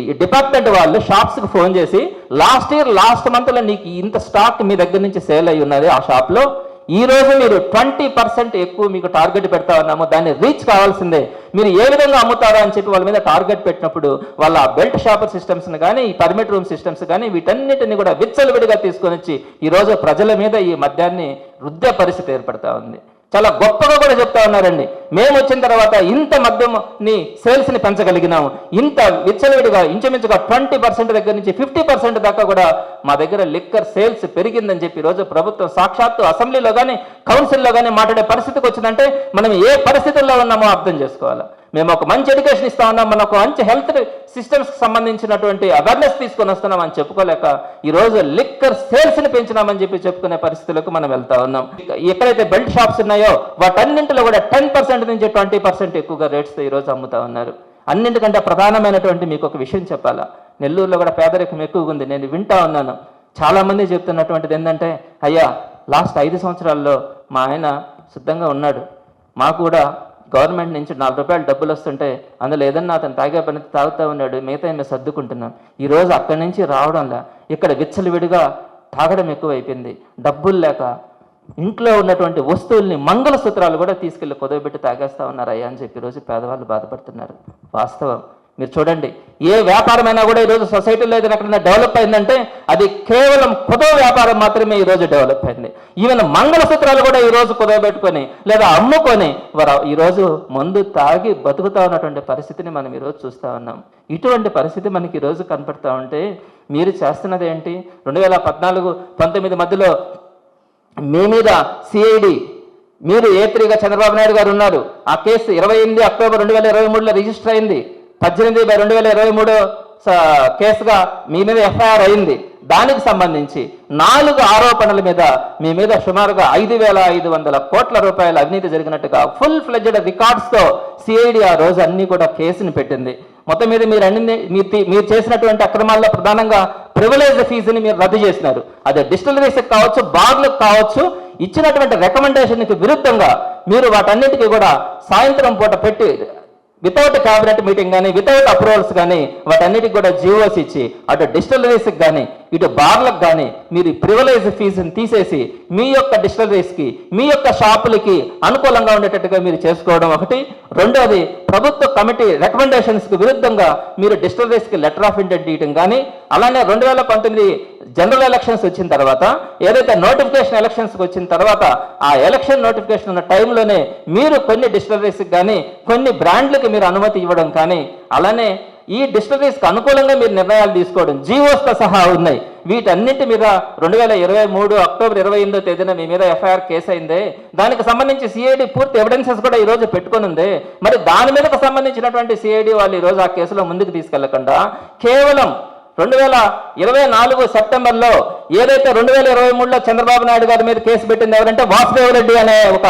ఈ డిపార్ట్మెంట్ వాళ్ళు షాప్స్కి ఫోన్ చేసి లాస్ట్ ఇయర్ లాస్ట్ మంత్లో నీకు ఇంత స్టాక్ మీ దగ్గర నుంచి సేల్ అయి ఉన్నది ఆ షాప్లో. ఈ రోజు మీరు ట్వంటీ పర్సెంట్ ఎక్కువ మీకు టార్గెట్ పెడతా ఉన్నాము. దాన్ని రీచ్ కావాల్సిందే. మీరు ఏ విధంగా అమ్ముతారా అని చెప్పి వాళ్ళ మీద టార్గెట్ పెట్టినప్పుడు వాళ్ళ బెల్ట్ షాపర్ సిస్టమ్స్ని కానీ ఈ పర్మిట్ రూమ్ సిస్టమ్స్ కానీ వీటన్నిటిని కూడా విచ్చలవిడిగా తీసుకొని వచ్చి ఈ రోజు ప్రజల మీద ఈ మద్యాన్ని వృద్ధ పరిస్థితి ఏర్పడతా ఉంది. చాలా గొప్పగా కూడా చెప్తా ఉన్నారండి. మేము వచ్చిన తర్వాత ఇంత మద్యంని సేల్స్ని పెంచగలిగినాము. ఇంత విచ్చలవిడిగా ఇంచుమించుగా ట్వంటీ పర్సెంట్ దగ్గర నుంచి ఫిఫ్టీ పర్సెంట్ దాకా కూడా మా దగ్గర లిక్కర్ సేల్స్ పెరిగిందని చెప్పి ఈరోజు ప్రభుత్వం సాక్షాత్తు అసెంబ్లీలో కానీ కౌన్సిల్లో కానీ మాట్లాడే పరిస్థితికి వచ్చిందంటే మనం ఏ పరిస్థితుల్లో ఉన్నామో అర్థం చేసుకోవాలి. మేము ఒక మంచి ఎడ్యుకేషన్ ఇస్తా ఉన్నాం మన ఒక మంచి హెల్త్ సిస్టమ్స్కి సంబంధించినటువంటి అవేర్నెస్ తీసుకొని వస్తున్నాం అని చెప్పుకోలేక ఈరోజు లిక్కర్ సేల్స్ని పెంచినామని చెప్పి చెప్పుకునే పరిస్థితులకు మనం వెళ్తా ఉన్నాం. ఎక్కడైతే బెల్ట్ షాప్స్ ఉన్నాయో వాటన్నింటిలో కూడా టెన్ పర్సెంట్ నుంచి ట్వంటీ పర్సెంట్ ఎక్కువగా రేట్స్ ఈరోజు అమ్ముతా ఉన్నారు. అన్నింటికంటే ప్రధానమైనటువంటి మీకు ఒక విషయం చెప్పాలా? నెల్లూరులో కూడా పేదరికం ఎక్కువగా ఉంది. నేను వింటా ఉన్నాను. చాలామంది చెప్తున్నటువంటిది ఏంటంటే అయ్యా లాస్ట్ ఐదు సంవత్సరాల్లో మా ఆయన సిద్ధంగా ఉన్నాడు. మాకు కూడా గవర్నమెంట్ నుంచి నాలుగు రూపాయలు డబ్బులు వస్తుంటే అందులో ఏదన్నా అతను తాగే పని తాగుతూ ఉన్నాడు మిగతా మేము సర్దుకుంటున్నాం. ఈరోజు అక్కడి నుంచి రావడంలా ఇక్కడ విచ్చలవిడిగా తాగడం ఎక్కువైపోయింది. డబ్బులు లేక ఇంట్లో ఉన్నటువంటి వస్తువుల్ని మంగళసూత్రాలు కూడా తీసుకెళ్ళి కుదవబెట్టి తాగేస్తా ఉన్నారయ్యా అని చెప్పి ఈరోజు పేదవాళ్ళు బాధపడుతున్నారు. వాస్తవం. మీరు చూడండి ఏ వ్యాపారమైనా కూడా ఈరోజు సొసైటీలో ఏదైనా ఎక్కడైనా డెవలప్ అయిందంటే అది కేవలం కుదవ వ్యాపారం మాత్రమే ఈరోజు డెవలప్ అయింది. ఈవెన్ మంగళసూత్రాలు కూడా ఈరోజు కుదవబెట్టుకొని లేదా అమ్ముకొని వారు ఈరోజు మందు తాగి బతుకుతా ఉన్నటువంటి పరిస్థితిని మనం ఈరోజు చూస్తూ ఉన్నాం. ఇటువంటి పరిస్థితి మనకి ఈరోజు కనపడతా ఉంటే మీరు చేస్తున్నది ఏంటి? రెండు వేల పద్నాలుగు పంతొమ్మిది మధ్యలో మీ మీద సిఐడి మీరు ఏ త్రీగా చంద్రబాబు నాయుడు గారు ఉన్నారు. ఆ కేసు ఇరవై ఎనిమిది అక్టోబర్ రెండు వేల ఇరవై మూడులో రిజిస్టర్ అయింది. పద్దెనిమిది బై రెండు వేల ఇరవై మూడు కేసుగా మీ మీద ఎఫ్ఐఆర్ అయింది. దానికి సంబంధించి నాలుగు ఆరోపణల మీద మీ మీద సుమారుగా ఐదు వేల ఐదు వందల కోట్ల రూపాయల అవినీతి జరిగినట్టుగా ఫుల్ ఫ్లెడ్జెడ్ రికార్డ్స్తో సిఐడి ఆ రోజు అన్ని కూడా కేసుని పెట్టింది. మొత్తం మీద మీరు అన్ని మీరు మీరు చేసినటువంటి అక్రమాల్లో ప్రధానంగా ప్రివిలేజ్ ఫీజుని మీరు రద్దు చేసినారు. అదే డిస్టిలరీస్కి కావచ్చు బార్లకు కావచ్చు ఇచ్చినటువంటి రికమెండేషన్కి విరుద్ధంగా మీరు వాటన్నిటికీ కూడా సాయంత్రం పూట పెట్టి వితౌట్ క్యాబినెట్ మీటింగ్ కానీ వితౌట్ అప్రూవల్స్ కానీ వాటన్నిటికి కూడా జీవోస్ ఇచ్చి అటు డిస్టిలరీస్కి కానీ ఇటు బార్లకు కానీ మీరు ప్రివలైజ్ ఫీజుని తీసేసి మీ యొక్క డిస్టిలరీస్కి మీ యొక్క షాపులకి అనుకూలంగా ఉండేటట్టుగా మీరు చేసుకోవడం ఒకటి. రెండోది ప్రభుత్వ కమిటీ రికమెండేషన్స్కి విరుద్ధంగా మీరు డిస్టిలరీస్కి లెటర్ ఆఫ్ ఇంటెంట్ ఇవ్వడం కానీ అలానే రెండు వేల పంతొమ్మిది జనరల్ ఎలక్షన్స్ వచ్చిన తర్వాత ఏదైతే నోటిఫికేషన్ ఎలక్షన్స్కి వచ్చిన తర్వాత ఆ ఎలక్షన్ నోటిఫికేషన్ ఉన్న టైంలోనే మీరు కొన్ని డిస్టలరీస్కి కానీ కొన్ని బ్రాండ్లకి మీరు అనుమతి ఇవ్వడం కానీ అలానే ఈ డిస్టరీస్కి అనుకూలంగా మీరు నిర్ణయాలు తీసుకోవడం జీవోస్తో సహా ఉన్నాయి. వీటన్నిటి మీద రెండు వేల ఇరవై మూడు అక్టోబర్ ఇరవై ఎనిమిదో తేదీన మీ మీద ఎఫ్ఐఆర్ కేసు అయిందే. దానికి సంబంధించి సిఐడి పూర్తి ఎవిడెన్సెస్ కూడా ఈ రోజు ఉంది మరి దాని మీదకు సంబంధించినటువంటి సిఐడి వాళ్ళు ఈ రోజు ఆ కేసులో ముందుకు తీసుకెళ్ళకుండా కేవలం రెండు వేల ఇరవై నాలుగు సెప్టెంబర్లో ఏదైతే రెండు వేల ఇరవై మూడులో చంద్రబాబు నాయుడు గారి మీద కేసు పెట్టింది ఎవరంటే వాసుదేవ రెడ్డి అనే ఒక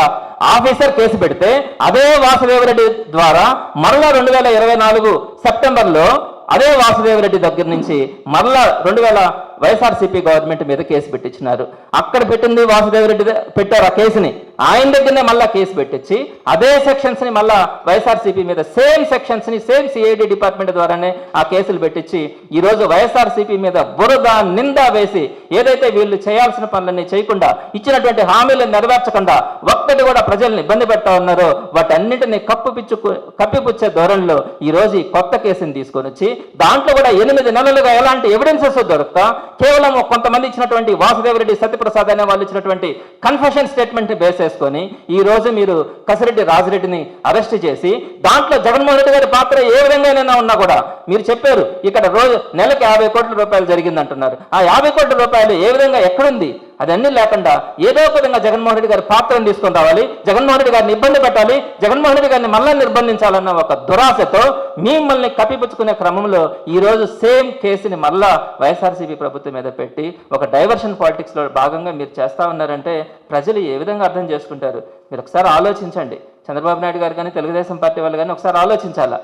ఆఫీసర్ కేసు పెడితే అదే వాసుదేవ రెడ్డి ద్వారా మరలా రెండు వేల ఇరవై నాలుగు సెప్టెంబర్లో అదే వాసుదేవ రెడ్డి దగ్గర నుంచి మరలా రెండు వేల వైఎస్ఆర్సీపీ గవర్నమెంట్ మీద కేసు పెట్టించినారు. అక్కడ పెట్టింది వాసుదేవ రెడ్డి పెట్టారు ఆ కేసుని. ఆయన దగ్గరనే మళ్ళా కేసు పెట్టించి అదే సెక్షన్స్ని మళ్ళా వైఎస్ఆర్సీపీ మీద సేమ్ సెక్షన్స్ని సేమ్ సిఐడి డిపార్ట్మెంట్ ద్వారానే ఆ కేసులు పెట్టించి ఈ రోజు వైఎస్ఆర్సీపీ మీద బురద నింద వేసి ఏదైతే వీళ్ళు చేయాల్సిన పనులన్నీ చేయకుండా ఇచ్చినటువంటి హామీలను నెరవేర్చకుండా ఒక్కటి కూడా ప్రజల్ని ఇబ్బంది పెడతా ఉన్నారో వాటన్నిటిని కప్పిపుచ్చు కప్పిపుచ్చే ధోరణిలో ఈ రోజు ఈ కొత్త కేసుని తీసుకొని వచ్చి దాంట్లో కూడా ఎనిమిది నెలలుగా ఎలాంటి ఎవిడెన్సెస్ దొరుకుతా కేవలం కొంతమంది ఇచ్చినటువంటి వాసుదేవరెడ్డి సత్యప్రసాద్ అనే వాళ్ళు ఇచ్చినటువంటి కన్ఫెషన్ స్టేట్మెంట్ని బేస్ చేసుకొని ఈ రోజు మీరు కసిరెడ్డి రాజిరెడ్డిని అరెస్ట్ చేసి దాంట్లో జగన్మోహన్ రెడ్డి గారి పాత్ర ఏ విధంగానైనా ఉన్నా కూడా మీరు చెప్పారు ఇక్కడ రోజు నెలకు యాభై కోట్ల రూపాయలు జరిగింది అంటున్నారు ఆ యాభై కోట్ల రూపాయలు ఏ విధంగా ఎక్కడుంది? అదన్నీ లేకుండా ఏదో ఒక విధంగా జగన్మోహన్ రెడ్డి గారి పాత్రను తీసుకొని రావాలి. జగన్మోహన్ రెడ్డి గారిని ఇబ్బంది పెట్టాలి. జగన్మోహన్ రెడ్డి గారిని మళ్ళీ నిర్బంధించాలన్న ఒక దురాశతో మిమ్మల్ని కప్పిపుచ్చుకునే క్రమంలో ఈరోజు సేమ్ కేసుని మళ్ళా వైఎస్ఆర్సీపీ ప్రభుత్వం మీద పెట్టి ఒక డైవర్షన్ పాలిటిక్స్లో భాగంగా మీరు చేస్తా ఉన్నారంటే ప్రజలు ఏ విధంగా అర్థం చేసుకుంటారు? మీరు ఒకసారి ఆలోచించండి. చంద్రబాబు నాయుడు గారు కానీ తెలుగుదేశం పార్టీ వాళ్ళు కానీ ఒకసారి ఆలోచించాలా?